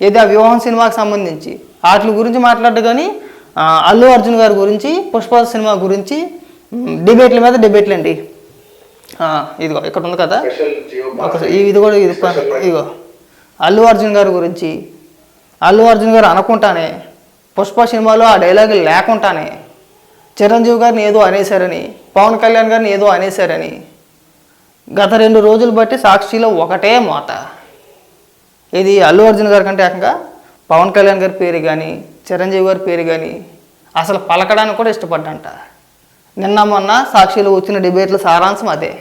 ఏది ఆ వివాహం సినిమాకి సంబంధించి? వాటి గురించి మాట్లాడు కానీ అల్లు అర్జున్ గారి గురించి పుష్ప సినిమా గురించి డిబేట్ల మీద డిబేట్లు అండి ఇదిగో ఇక్కడ ఉంది కదా ఇది కూడా ఇది ఇదిగో అల్లు అర్జున్ గారి గురించి. అల్లు అర్జున్ గారు అనుకుంటానే పుష్ప సినిమాలో ఆ డైలాగులు లేకుండానే చిరంజీవి గారిని ఏదో అనేశారని పవన్ కళ్యాణ్ గారిని ఏదో అనేశారని గత రెండు రోజులు బట్టి సాక్షిలో ఒకటే మోత ఇది అల్లు అర్జున్ గారి కంటే ఏకంగా పవన్ కళ్యాణ్ గారి పేరు కానీ చిరంజీవి గారి పేరు కానీ అసలు పలకడానికి కూడా ఇష్టపడ్డంట. నిన్న మొన్న సాక్షిలో వచ్చిన డిబేట్ల సారాంశం అదే.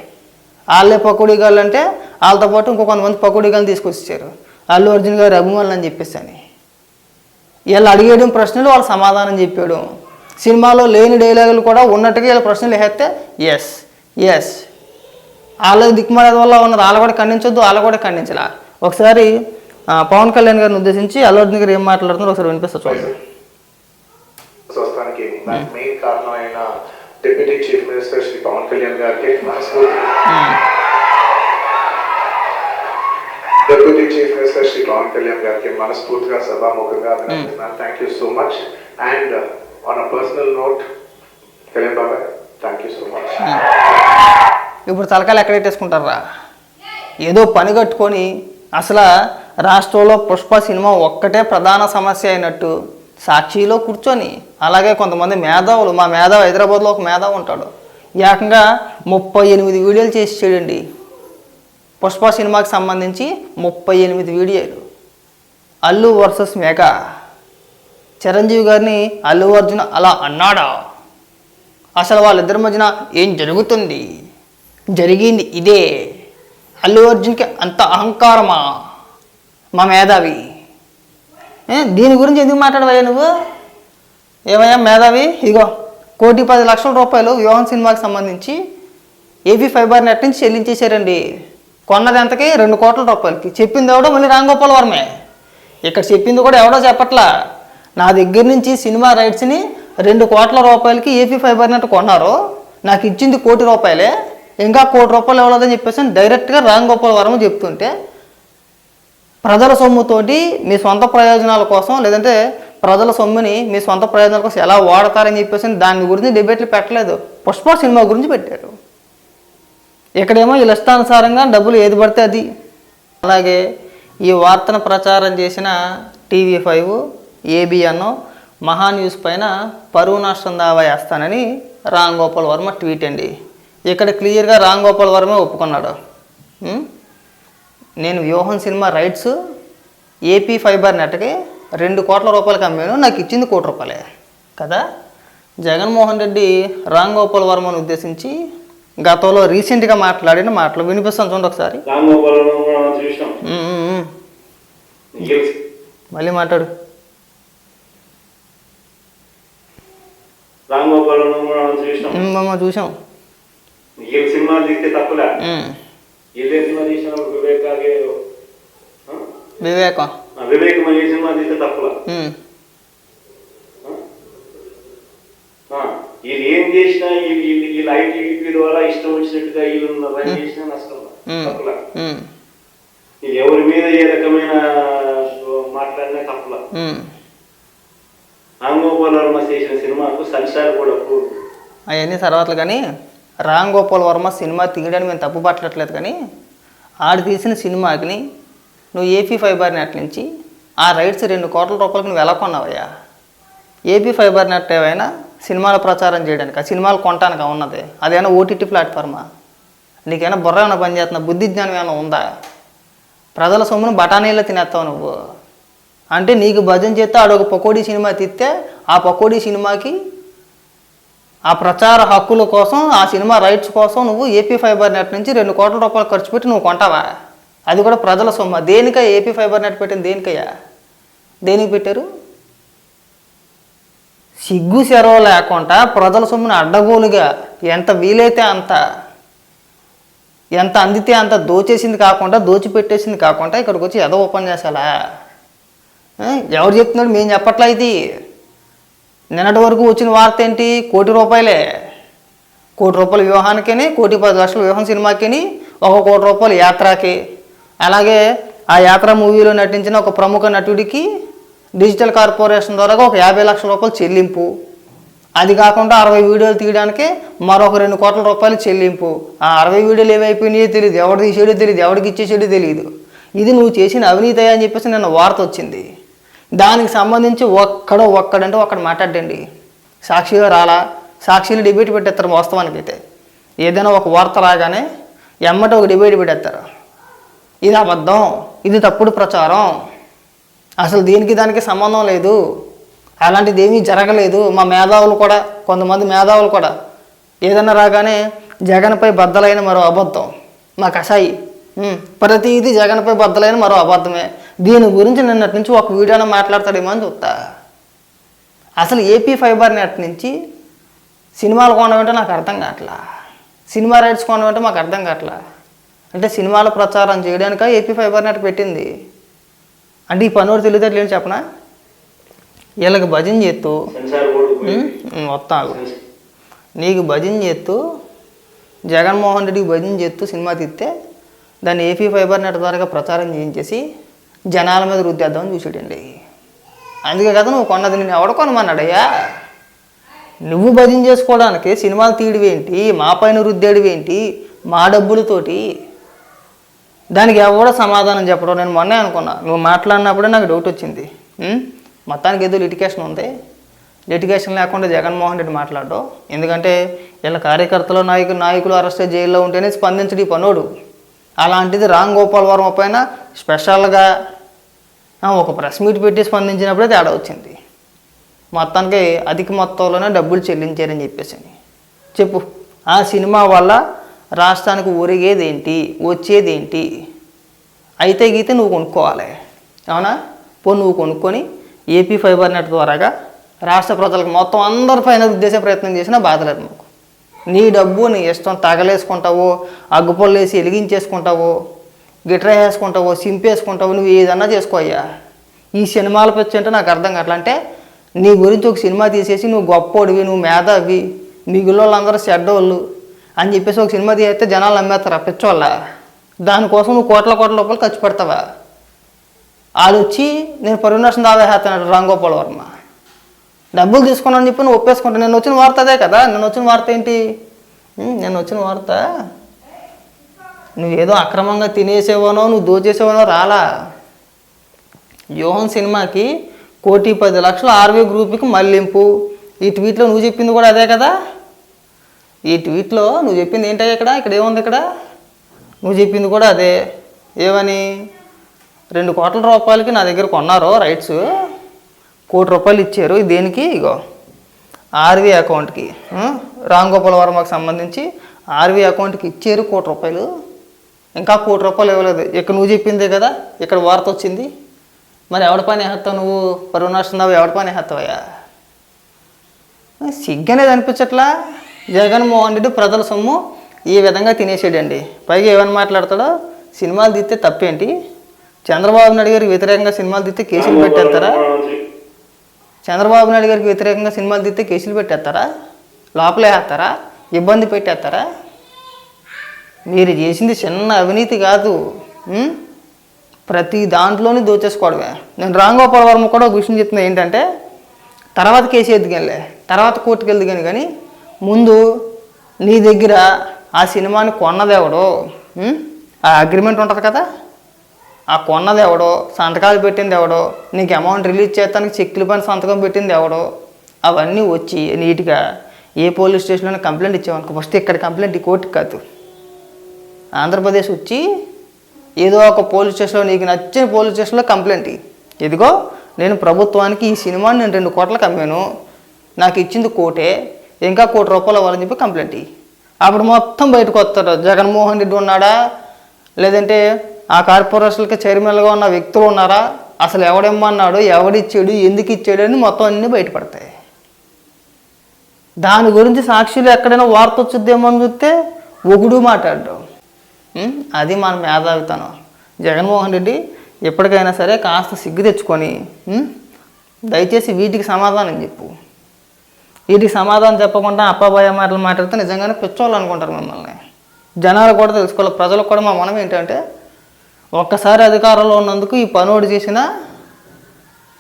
వాళ్ళే పకోడీ అంటే వాళ్ళతో పాటు ఇంకో కొంతమంది పకోడీ తీసుకొచ్చారు అల్లు అర్జున్ గారి అభిమానులు అని చెప్పేసి అని. వీళ్ళు అడిగేయడం ప్రశ్నలు వాళ్ళు సమాధానం చెప్పాడు. సినిమాలో లేని డైలాగులు కూడా ఉన్నట్టుగా వీళ్ళ ప్రశ్నలు వేస్తే ఎస్ ఎస్ వాళ్ళ దిక్కుమాల వల్ల ఉన్నది వాళ్ళు కూడా ఖండించొద్దు వాళ్ళు కూడా ఖండించాలి. ఒకసారి పవన్ కళ్యాణ్ గారిని ఉద్దేశించి అల్లు అర్జున్ గారు ఏం మాట్లాడుతున్నారో ఒకసారి వినిపిస్తా చూడండి. స్వస్థానికి మెయిన్ కారణమైన deputy chief minister Shri Pawan Kalyan గారికి మనస్ఫూర్తి deputy chief minister Shri Pawan Kalyan గారికి మనస్ఫూర్తిగా సభాముఖంగా అభినందిస్తున్నాను. Thank you so much and on a personal note Kalyan బాబాయ్ థ్యాంక్ యూ సో మచ్ ఇప్పుడు తలకాయలు ఎక్కడెట్టేసుకుంటారా ఏదో పని కట్టుకొని అసలు రాష్ట్రంలో పుష్ప సినిమా ఒక్కటే ప్రధాన సమస్య అయినట్టు సాక్షిలో కూర్చొని అలాగే కొంతమంది మేధావులు మా మేధావి హైదరాబాద్లో ఒక మేధావు ఉంటాడు. ఏకంగా ముప్పై ఎనిమిది వీడియోలు చేసి చేయడండి పుష్ప సినిమాకి సంబంధించి ముప్పై ఎనిమిది వీడియోలు. అల్లు వర్సెస్ మెగా చిరంజీవి గారిని అల్లు అర్జున్ అలా అన్నాడా? అసలు వాళ్ళిద్దరి మధ్యన ఏం జరుగుతుంది? జరిగింది ఇదే. అల్లు అర్జున్కి అంత అహంకారమా? మా మేధావి. దీని గురించి ఎందుకు మాట్లాడవయ్యా నువ్వు? ఏమయ్యా మేధావి? ఇగో కోటి పది లక్షల రూపాయలు వివాహం సినిమాకి సంబంధించి ఏపీ ఫైబర్ నెట్ నుంచి చెల్లించేశారండి. కొన్నది ఎంతకి? రెండు కోట్ల రూపాయలకి. చెప్పింది ఎవడో మళ్ళీ రాంగోపాల్ వర్మే ఇక్కడ చెప్పింది కూడా ఎవడో చెప్పట్లా. నా దగ్గర నుంచి సినిమా రైట్స్ని రెండు కోట్ల రూపాయలకి ఏపీ ఫైబర్ నెట్ కొన్నారు. నాకు ఇచ్చింది కోటి రూపాయలే. ఇంకా కోటి రూపాయలు ఇవ్వలేదని చెప్పేసి డైరెక్ట్గా రామ్ గోపాల్ వర్మ చెప్తుంటే ప్రజల సొమ్ముతోటి మీ సొంత ప్రయోజనాల కోసం లేదంటే ప్రజల సొమ్ముని మీ సొంత ప్రయోజనాల కోసం ఎలా వాడతారని చెప్పేసి దాని గురించి డిబేట్లు పెట్టలేదు. పుష్ప సినిమా గురించి పెట్టారు ఇక్కడేమో ఈ ఇష్టానుసారంగా డబ్బులు ఏది పడితే అది. అలాగే ఈ వార్తను ప్రచారం చేసిన TV five ABN Maha news పైన పరువు నష్టం దావా వేస్తానని రామ్ గోపాల్ వర్మ ట్వీట్ అండి. ఇక్కడ క్లియర్గా రామ్ గోపాల్ వర్మ ఒప్పుకున్నాడు? నేను Vyooham cinema rights AP fibre నెట్కి రెండు కోట్ల రూపాయలకి అమ్మాను నాకు ఇచ్చింది కోటి రూపాయలే. కదా? జగన్మోహన్ రెడ్డి రామ్ గోపాల్ వర్మను ఉద్దేశించి గతంలో రీసెంట్గా మాట్లాడిన మాటలు వినిపిస్తాను చూడండి ఒకసారి. మళ్ళీ మాట్లాడు. చూసాం. ఈ సినిమా తీస్తే తప్పులే? ఇదే సినిమా తీసినప్పుడు వివేక్ ఆగే ఆ? వివేకం. వివేక్ ఏ సినిమా తీస్తే తప్పులా? వీళ్ళు ఏం చేసినా వీళ్ళు వీళ్ళు ఐటీడీపీ ద్వారా ఇష్టం వచ్చినట్టుగా వీళ్ళు రన్ చేసినా నష్టం తప్పులా? ఎవరి మీద ఏ రకమైన మాట్లాడినా తప్పులా? ఉమ్. రామ్ గోపాల్ వర్మ చేసిన సినిమాకు సెన్సార్ కూడా అవన్నీ తర్వాత కానీ రామ్ గోపాల్ వర్మ సినిమా తీయడానికి మేము తప్పు పట్టట్లేదు కానీ ఆడు తీసిన సినిమాకి నువ్వు ఏపీ ఫైబర్ నెట్ నుంచి ఆ రైట్స్ రెండు కోట్ల రూపాయలకు నువ్వు ఎలా కొన్నావయ్యా? ఏపీ ఫైబర్ నెట్ ఏమైనా సినిమాల ప్రచారం చేయడానికి ఆ సినిమాలు కొనటానికి ఉన్నది? అదేమైనా ఓటీటీ ప్లాట్ఫార్మా? నీకైనా బుర్ర ఏమైనా పనిచేస్తున్నా? బుద్ధి జ్ఞానం ఏమైనా ఉందా? ప్రజల సొమ్మును బఠానీలో తినేస్తావు నువ్వు. అంటే నీకు భజన చేస్తే ఆడొక పకోడీ సినిమా తీస్తే ఆ పకోడీ సినిమాకి ఆ ప్రచార హక్కుల కోసం ఆ సినిమా రైట్స్ కోసం నువ్వు ఏపీ ఫైబర్ నెట్ నుంచి రెండు కోట్ల రూపాయలు ఖర్చు పెట్టి నువ్వు కొంటావా? అది కూడా ప్రజల సొమ్మ. దేనికయ్యా ఏపీ ఫైబర్ నెట్ పెట్టింది? దేనికయ్యా? దేనికి పెట్టారు? సిగ్గు సెరవ లేకుండా ప్రజల సొమ్ముని అడ్డగోలుగా ఎంత వీలైతే అంత ఎంత అందితే అంత దోచేసింది కాకుండా దోచిపెట్టేసింది కాకుండా ఇక్కడికి వచ్చి ఎదో ఉపన్యాసాలా? ఎవరు చెప్తున్నాడు? మేము చెప్పట్లా ఇది? నిన్నటి వరకు వచ్చిన వార్త ఏంటి? కోటి రూపాయలే. కోటి రూపాయల వివాహానికని కోటి పది లక్షల వివాహం సినిమాకిని ఒక కోటి రూపాయలు యాత్రకి. అలాగే ఆ యాత్ర మూవీలో నటించిన ఒక ప్రముఖ నటుడికి డిజిటల్ కార్పొరేషన్ ద్వారా ఒక యాభై లక్షల రూపాయలు చెల్లింపు. అది కాకుండా అరవై వీడియోలు తీయడానికి మరొక రెండు కోట్ల రూపాయలు చెల్లింపు. ఆ అరవై వీడియోలు ఏమైపోయినాయో తెలియదు ఎవడు తీసేయడో తెలియదు ఎవడికి ఇచ్చేసాడో తెలియదు ఇది నువ్వు చేసిన అవినీతి అని చెప్పేసి నిన్న వార్త వచ్చింది. దానికి సంబంధించి ఒక్కడో ఒక్కడంటే ఒక్కడ మాట్లాడండి. సాక్షిగా రాలా. సాక్షిలు డిబేట్ పెట్టేస్తారు వాస్తవానికి అయితే ఏదైనా ఒక వార్త రాగానే ఎమ్మట ఒక డిబేట్ పెట్టేస్తారు. ఇది అబద్ధం. ఇది తప్పుడు ప్రచారం. అసలు దీనికి దానికి సంబంధం లేదు. అలాంటిది ఏమీ జరగలేదు. మా మేధావులు కూడా కొంతమంది మేధావులు కూడా. ఏదైనా రాగానే జగన్పై బద్దలైన మరో అబద్ధం. మా కషాయి ప్రతిదీ జగన్పై బద్దలైన మరో అబద్ధమే. దీని గురించి నిన్నటి నుంచి ఒక వీడియోలో మాట్లాడతాడేమో అని చూస్తా అసలు ఏపీ ఫైబర్ నెట్ నుంచి సినిమాలు కొనమంటే నాకు అర్థం కావట్లా. సినిమా రైట్స్ కొనమంటే మాకు అర్థం కావట్లా. అంటే సినిమాల ప్రచారం చేయడానిక ఏపీ ఫైబర్ నెట్ పెట్టింది? అంటే ఈ పనుడు తెలియదు చెప్పనా? వీళ్ళకి భజన చేస్తూ ఆగు. నీకు భజన చేస్తూ జగన్మోహన్ రెడ్డికి భజన చేస్తూ సినిమా తీస్తే దాన్ని ఏపీ ఫైబర్ నెట్ ద్వారా ప్రచారం చేయించేసి జనాల మీద రుద్దేద్దామని చూసాడండి అందుకే కదా నువ్వు కొన్నది నేను ఎవడ కొనమన్నాడయ్యా? నువ్వు భజన చేసుకోవడానికి సినిమాలు తీయడవేంటి మా పైన రుద్దేడివేంటి మా డబ్బులతోటి? దానికి ఎవడో సమాధానం చెప్పడం? నేను మొన్నే అనుకున్నా. నువ్వు మాట్లాడినప్పుడే నాకు డౌట్ వచ్చింది. మొత్తానికి ఏదో లిటికేషన్ ఉంది. లిటికేషన్ లేకుండా జగన్మోహన్ రెడ్డి మాట్లాడడం. ఎందుకంటే వీళ్ళ కార్యకర్తలు నాయకులు నాయకులు అరెస్ట్ జైల్లో ఉంటేనే స్పందించడు ఈ పనోడు. అలాంటిది రామ్ గోపాల్ వర్మ పైన స్పెషల్గా ఒక ప్రెస్ మీట్ పెట్టి స్పందించినప్పుడే తేడా వచ్చింది. మొత్తానికి అధిక మొత్తంలోనే డబ్బులు చెల్లించారని చెప్పేసి చెప్పు ఆ సినిమా వల్ల రాష్ట్రానికి ఒరిగేదేంటి వచ్చేదేంటి? అయితే గీతే నువ్వు కొనుక్కోవాలి. అవునా? పో నువ్వు కొనుక్కొని ఏపీ ఫైబర్ నెట్ ద్వారాగా రాష్ట్ర ప్రజలకు మొత్తం అందరి పైన ఉద్దేశ ప్రయత్నం చేసినా బాధలేదు మాకు. నీ డబ్బు నీ ఇష్టం తగలేసుకుంటావో అగ్గుపళ్ళు వేసి వెలిగించేసుకుంటావో గిట్ర వేసుకుంటావో సింపేసుకుంటావో నువ్వు ఏదన్నా చేసుకో అయ్యా. ఈ సినిమాల పిచ్చి అంటే నాకు అర్థం కావట్లా. అంటే నీ గురించి ఒక సినిమా తీసేసి నువ్వు గొప్పోడివి నువ్వు మేధావి మిగిలిన వాళ్ళందరూ చెడ్డోళ్ళు అని చెప్పేసి ఒక సినిమా తీస్తే జనాలు నమ్మేస్తారు పిచ్చోళ్ళ. దానికోసం నువ్వు కోట్ల కోట్ల రూపాయలు ఖర్చు పెడతావా? వాళ్ళు వచ్చి నేను పరుణాశం దావా వేస్తున్నాడు వర్మ. డబ్బులు తీసుకున్నాను చెప్పి నువ్వు ఒప్పేసుకుంటా. నేను వచ్చిన వార్త అదే కదా. నేను వచ్చిన వార్త ఏంటి? నేను వచ్చిన వార్త. నువ్వు ఏదో అక్రమంగా తినేసేవానో నువ్వు దోచేసేవానో రాలా. యోహన్ సినిమాకి కోటి పది లక్షలు ఆర్వీ గ్రూప్కి మళ్ళింపు ఈ ట్వీట్లో నువ్వు చెప్పింది కూడా అదే కదా? ఈ ట్వీట్లో నువ్వు చెప్పింది ఏంటో ఇక్కడ? ఇక్కడ ఏముంది ఇక్కడ? నువ్వు చెప్పింది కూడా అదే. ఏమని? రెండు కోట్ల రూపాయలకి నా దగ్గర కొన్నారు రైట్స్. కోటి రూపాయలు ఇచ్చారు. దేనికి? ఇగో ఆర్వీ అకౌంట్కి. రామ్ గోపాల్ వర్మకు సంబంధించి ఆర్వీ అకౌంట్కి ఇచ్చారు కోటి రూపాయలు. ఇంకా కోటి రూపాయలు ఇవ్వలేదు. ఇక్కడ నువ్వు చెప్పిందే కదా ఇక్కడ వార్త వచ్చింది. మరి ఎవడి పని వేస్తావు నువ్వు? పరువునాస్తున్నావు ఎవడి పని వేస్తావయ్యా సిగ్గనేది అనిపించట్లా? జగన్మోహన్ రెడ్డి ప్రజల సొమ్ము ఈ విధంగా తినేసాడండి. పైగా ఏమని మాట్లాడతాడో? సినిమాలు తీస్తే తప్పేంటి? చంద్రబాబు నాయుడు గారికి వ్యతిరేకంగా సినిమాలు తీస్తే కేసులు పెట్టేస్తారా? చంద్రబాబు నాయుడు గారికి వ్యతిరేకంగా సినిమాలు తీస్తే కేసులు పెట్టేస్తారా? లోపలే వేస్తారా? ఇబ్బంది పెట్టేస్తారా? మీరు చేసింది చిన్న అవినీతి కాదు. ప్రతి దాంట్లోని దోచేసుకోవడమే. నేను రాంగోపాల్ వర్మ కూడా ఒక విషయం చెప్తున్నా ఏంటంటే తర్వాత కేసు ఎదిగానులే తర్వాత కోర్టుకు వెళ్దు కానీ కానీ ముందు నీ దగ్గర ఆ సినిమాని కొన్నదేవడు ఆ అగ్రిమెంట్ ఉంటుంది కదా? ఆ కొన్నది ఎవడో సంతకాలు పెట్టింది ఎవడో నీకు అమౌంట్ రిలీజ్ చేస్తానికి చెక్కుల పని సంతకం పెట్టింది ఎవడో అవన్నీ వచ్చి నీట్గా ఏ పోలీస్ స్టేషన్లో కంప్లైంట్ ఇచ్చామనుకో ఫస్ట్ ఇక్కడ కంప్లైంట్ ఈ కోర్టు కాదు. ఆంధ్రప్రదేశ్ వచ్చి ఏదో ఒక పోలీస్ స్టేషన్లో నీకు నచ్చిన పోలీస్ స్టేషన్లో కంప్లైంట్ ఇదిగో నేను ప్రభుత్వానికి ఈ సినిమాని నేను రెండు కోట్లకు అమ్మాను నాకు ఇచ్చింది కోటే ఇంకా కోటి రూపాయలు ఇవ్వాలని చెప్పి కంప్లైంట్ అప్పుడు మొత్తం బయటకు వస్తారు జగన్మోహన్ రెడ్డి ఉన్నాడా? లేదంటే ఆ కార్పొరేషన్కి చైర్మన్గా ఉన్న వ్యక్తులు ఉన్నారా? అసలు ఎవడేమన్నాడు ఎవడిచ్చాడు? ఎందుకు ఇచ్చాడు అని మొత్తం అన్నీ బయటపడతాయి. దాని గురించి సాక్షులు ఎక్కడైనా వార్త వచ్చుద్దేమో అని చూస్తే ఒగుడు మాట్లాడడం. అది మన మేధావితనం. జగన్మోహన్ రెడ్డి ఎప్పటికైనా సరే కాస్త సిగ్గు తెచ్చుకొని దయచేసి వీటికి సమాధానం చెప్పు. వీటికి సమాధానం చెప్పకుండా అప్పాబాయ మాటలు మాట్లాడితే నిజంగానే పిచ్చోళ్ళు అనుకుంటారు మిమ్మల్ని. జనాలు కూడా తెలుసుకోవాలి. ప్రజలకు కూడా మా మనం ఏంటంటే ఒక్కసారి అధికారంలో ఉన్నందుకు ఈ పనోడు చేసిన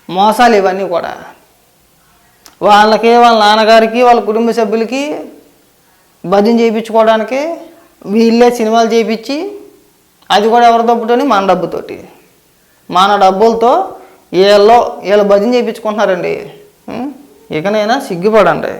మోసాలు ఇవన్నీ కూడా. వాళ్ళకి వాళ్ళ నాన్నగారికి వాళ్ళ కుటుంబ సభ్యులకి భజన చేయించుకోవడానికి వీళ్ళే సినిమాలు చేయించి అది కూడా ఎవరి డబ్బుతోని? మన డబ్బుతోటి. మన డబ్బులతో వీళ్ళు వీళ్ళు భజన చేయించుకుంటున్నారండి. ఇకనైనా సిగ్గుపడండి.